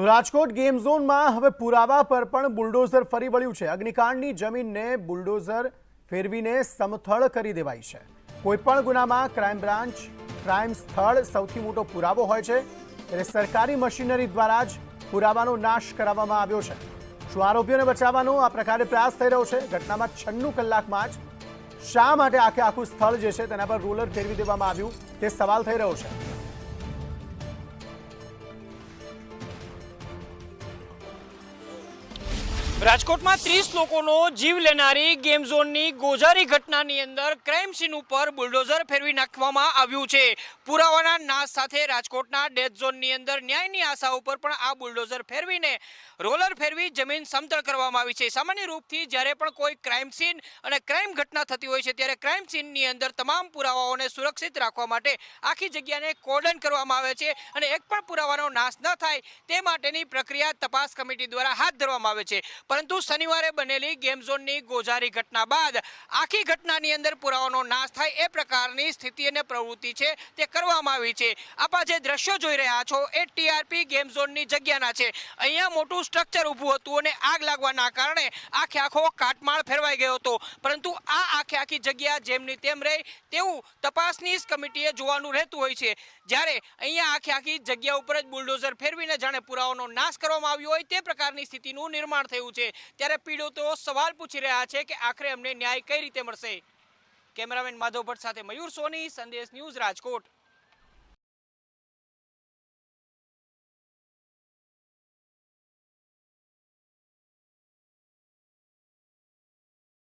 Rajkot game ઝોનમાં હવે પુરાવા પર પણ બુલડોઝર ફરી વળ્યું છે. અગ્નિકાંડની જમીનને બુલડોઝર ફેરવીને સમથળ કરી દેવાઈ છે. કોઈપણ ગુનામાં ક્રાઇમ બ્રાન્ચ ક્રાઇમ સ્થળ સૌથી મોટો પુરાવો હોય છે ત્યારે સરકારી મશીનરી દ્વારા જ પુરાવાનો નાશ કરાવવામાં આવ્યો છે. શું આરોપીઓને બચાવવાનો આ પ્રકારે પ્રયાસ થઈ રહ્યો છે? ઘટનામાં છન્નું કલાકમાં જ શા માટે આખે આખું સ્થળ જે છે તેના પર રોલર ફેરવી દેવામાં આવ્યું તે સવાલ થઈ રહ્યો છે. રાજકોટમાં ત્રીસ લોકોનો જીવ લેનારી ગેમ ઝોનની ગોઝારી ઘટનાની અંદર ક્રાઇમ સીન ઉપર બુલડોઝર ફેરવી નાખવામાં આવ્યું છે. પુરાવાના નાશ સાથે રાજકોટના ડેથ ઝોનની અંદર ન્યાયની આશા ઉપર પણ આ બુલડોઝર ફેરવીને રોલર ફેરવી જમીન સમતળ કરવામાં આવી છે. સામાન્ય રૂપથી જ્યારે પણ કોઈ ક્રાઇમ સીન અને ક્રાઇમ ઘટના થતી હોય છે, ત્યારે ક્રાઇમ સીનની અંદર તમામ પુરાવાઓને સુરક્ષિત રાખવા માટે આખી જગ્યાને કોર્ડન કરવામાં આવે છે અને એક પણ પુરાવાનો નાશ ન થાય તે માટેની પ્રક્રિયા તપાસ કમિટી દ્વારા હાથ ધરવામાં આવે છે. પરંતુ શનિવારે બનેલી ગેમ ઝોનની ગોઝારી ઘટના બાદ આખી ઘટનાની અંદર પુરાવાનો નાશ થાય એ પ્રકારની સ્થિતિ અને પ્રવૃત્તિ છે તે કરવામાં આવી છે. આપા જે દ્રશ્યો જોઈ રહ્યા છો, એ ટીઆરપી ગેમ ઝોનની જગ્યાના છે. અહીંયા મોટું સ્ટ્રક્ચર ઊભું હતું અને આગ લાગવાના કારણે આખે આખો કાટમાળ ફેરવાઈ ગયો હતો. પરંતુ આ આખે આખી જગ્યા જેમની તેમ રહે તેવું તપાસની કમિટીએ જોવાનું રહેતું હોય છે. જ્યારે અહીંયા આખી આખી જગ્યા ઉપર જ બુલડોઝર ફેરવીને જાણે પુરાવાનો નાશ કરવામાં આવ્યો હોય તે પ્રકારની સ્થિતિનું નિર્માણ થયું છે. ત્યારે પીડિતો સવાલ પૂછી રહ્યા છે કે આખરે અમને ન્યાય કઈ રીતે મળશે? કેમેરામેન માધવ ભટ્ટ સાથે મયુર સોની, સંદેશ ન્યૂઝ રાજકોટ.